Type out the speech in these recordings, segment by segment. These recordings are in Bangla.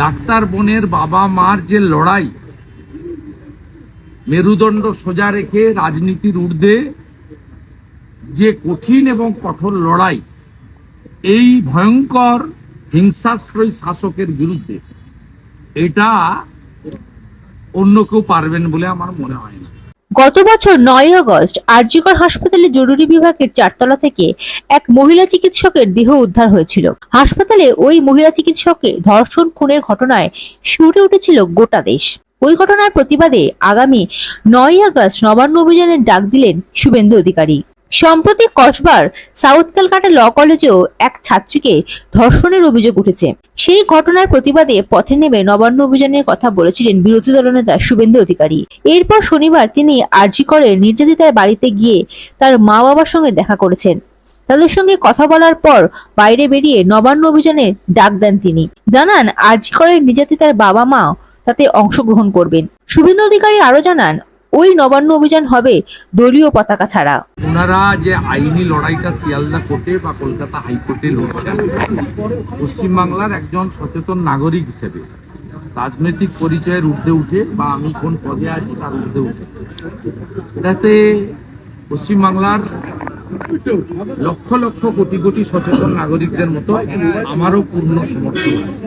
ডাক্তার বোনের বাবা মার যে লড়াই, মেরুদণ্ড সোজা রেখে রাজনীতির ঊর্ধ্বে যে কঠিন এবং কঠোর লড়াই, এই ভয়ঙ্কর হিংসাশ্রয়ী শাসকের বিরুদ্ধে, এটা অন্য কেউ পারবেন বলে আমার মনে হয় না। গত বছর নয় আগস্ট আরজিকর হাসপাতালে জরুরি বিভাগের চারতলা থেকে এক মহিলা চিকিৎসকের দেহ উদ্ধার হয়েছিল। হাসপাতালে ওই মহিলা চিকিৎসককে ধর্ষণ, খুনের ঘটনায় শিউরে উঠেছিল গোটা দেশ। ওই ঘটনার প্রতিবাদে আগামী নয় আগস্ট নবান্ন অভিযানের ডাক দিলেন শুভেন্দু অধিকারী। সম্প্রতি কসবার সাউথ ক্যালকাটা ল কলেজেও এক ছাত্রীকে ধর্ষণের অভিযোগ উঠেছে। সেই ঘটনার প্রতিবাদে পথে নেমে নবান্ন অভিযানের কথা বলেছিলেন বিরোধী দলনেতা শুভেন্দু অধিকারী। এরপর শনিবার তিনি আরজি করে নির্যাতিতার বাড়িতে গিয়ে তার মা বাবার সঙ্গে দেখা করেছেন। তাদের সঙ্গে কথা বলার পর বাইরে বেরিয়ে নবান্ন অভিযানে ডাক দেন তিনি। জানান, আরজি করে নির্যাতিতার বাবা মা তাতে অংশগ্রহণ করবেন। শুভেন্দু অধিকারী আরও জানান ওই নবান্ন অভিযান হবে দলীয় পতাকা ছাড়া। ওনারা যে আইনি লড়াইটা শিয়ালদা কোর্টে বা কলকাতা হাইকোর্টে লড়ছেন, পশ্চিমবাংলার একজন সচেতন নাগরিক হিসেবে রাজনৈতিক পরিচয়ের ঊর্ধ্বে উঠে বা আমি কোন পদে আছি তার ঊর্ধ্বে উঠে। এটাতে পশ্চিমবাংলার লক্ষ লক্ষ কোটি কোটি সচেতন নাগরিকদের মতো আমারও পূর্ণ সমর্থন আছে।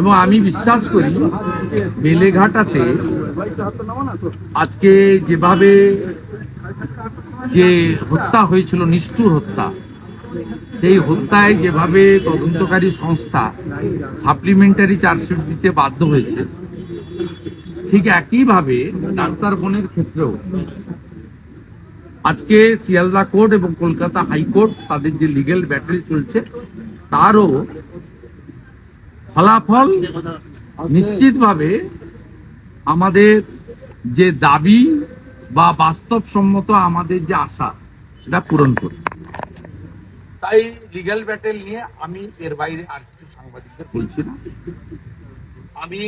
এবং আমি বিশ্বাস করি, বেলেঘাটাতে আজকে যেভাবে যে হত্যা হয়েছিল, নিষ্ঠুর হত্যা, সেই হত্যায় যেভাবে তদন্তকারী সংস্থা সাপ্লিমেন্টারি চার্জশিট দিতে বাধ্য হয়েছে, ঠিক একইভাবে ডাক্তার বোনের ক্ষেত্রেও আজকে শিয়ালদা কোর্ট এবং কলকাতা হাইকোর্ট তাদের যে লিগেল ব্যাটেল চলছে, তারও ফলাফল নিশ্চিতভাবে আমাদের যে দাবি বা বাস্তবসম্মত আমাদের যে আশা সেটা পূরণ করি। তাই লিগ্যাল ব্যাটেল নিয়ে আমি এর বাইরে আর কিছু সাংবাদিকদের বলছি না। আমি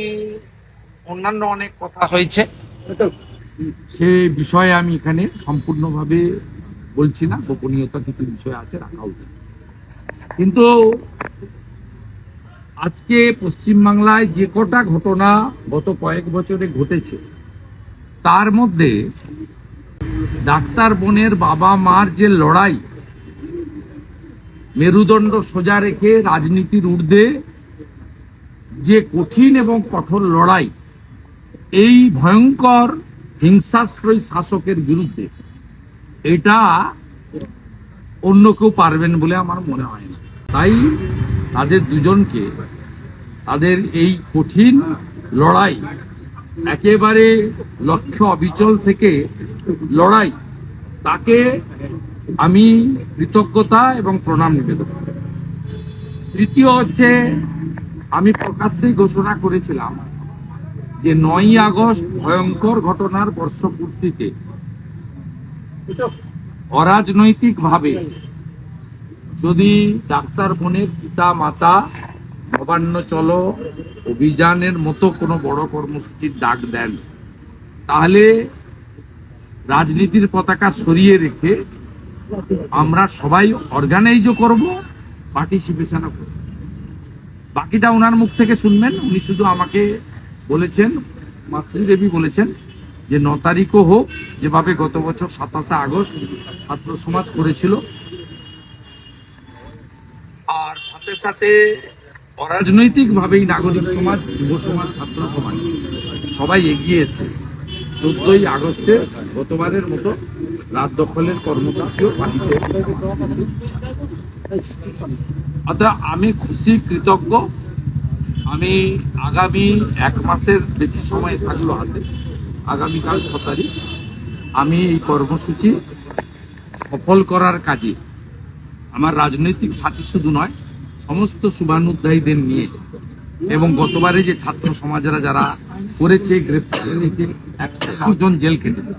অন্যান্য অনেক কথা হয়েছে। সে বিষয়ে আমি এখানে সম্পূর্ণভাবে বলছি না। গোপনীয়তা কিছু বিষয় আছে রাখা উচিত। কিন্তু আজকে পশ্চিমবাংলায় যে কটা ঘটনা গত কয়েক বছরে ঘটেছে, তার মধ্যে ডাক্তার বোনের বাবা মার যে লড়াই, মেরুদণ্ড সোজা রেখে রাজনীতির ঊর্ধ্বে যে কঠিন এবং কঠোর লড়াই, এই ভয়ঙ্কর হিংসাশ্রয়ী শাসকের বিরুদ্ধে, এটা অন্য কেউ পারবেন বলে আমার মনে হয় না। তাই তাদের দুজনকে তাদের এই কঠিন লড়াই একেবারে লক্ষ্য অবিচল থেকে লড়াই, তাকে আমি কৃতজ্ঞতা এবং প্রণাম নিবেদন। তৃতীয় হচ্ছে, আমি প্রকাশ্যেই ঘোষণা করেছিলাম যে নয়ই আগস্ট ভয়ঙ্কর ঘটনার বর্ষপূর্তিতে অরাজনৈতিক ভাবে যদি ডাক্তার বোনের পিতা মাতা নবান্ন চলো অভিযানের মতো কোনো বড় কর্মসূচির ডাক দেন, তাহলে রাজনীতির পতাকা সরিয়ে রেখে আমরা সবাই অর্গানাইজও করব পার্টিসিপেশনও করব। বাকিটা ওনার মুখ থেকে শুনবেন, উনি শুধু আমাকে বলেছেন মাতৃদেবী বলেছেন যে ন তারিখও হোক, যেভাবে গত বছর সাতাশে আগস্ট ছাত্র সমাজ করেছিল সাথে সাথে অরাজনৈতিক ভাবেই নাগরিক সমাজ, যুব সমাজ, ছাত্র সমাজ সবাই এগিয়ে এসে চোদ্দই আগস্টে গতবারের মতো রাত দখলের কর্মসূচিও পালিত অর্থাৎ আমি খুশি, কৃতজ্ঞ। আমি আগামী এক মাসের বেশি সময় থাকল হাতে, আগামীকাল ছ তারিখ। আমি এই কর্মসূচি সফল করার কাজে, আমার রাজনৈতিক সাথী শুধু নয় সমস্ত শুভানুধ্যায়ীদের নিয়ে এবং গতবারে যে ছাত্র সমাজেরা যারা করেছে গ্রেপ্তার একশো জন জেল কেটেছে।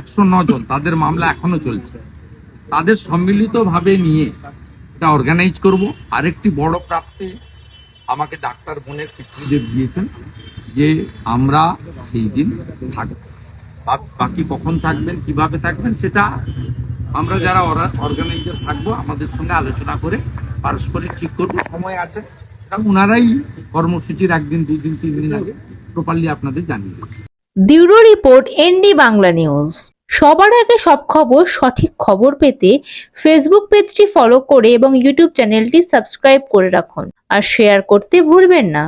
একশো জন, তাদের মামলা এখনও চলছে। তাদের সম্মিলিতভাবে নিয়ে এটা অর্গানাইজ করব। আরেকটি বড় প্রাপ্তি আমাকে ডাক্তার বোনের পিতৃদেব দিয়েছেন যে আমরা সেই দিন থাকব। বাকি কখন থাকবেন, কীভাবে থাকবেন, সেটা আমরা যারা অর্গানাইজার থাকব, আমাদের সঙ্গে আলোচনা করে পারস্পরিক ঠিক করব, সময় আছে। ওনারাই কর্মসূচির একদিন দুই দিন তিন দিন আগে প্রপারলি আপনাদের জানিয়ে bureau report, ND Bangla news. সবার আগে সব খবর, সঠিক খবর পেতে ফেসবুক পেজটি ফলো করে এবং ইউটিউব চ্যানেলটি সাবস্ক্রাইব করে রাখুন। আর শেয়ার করতে ভুলবেন না।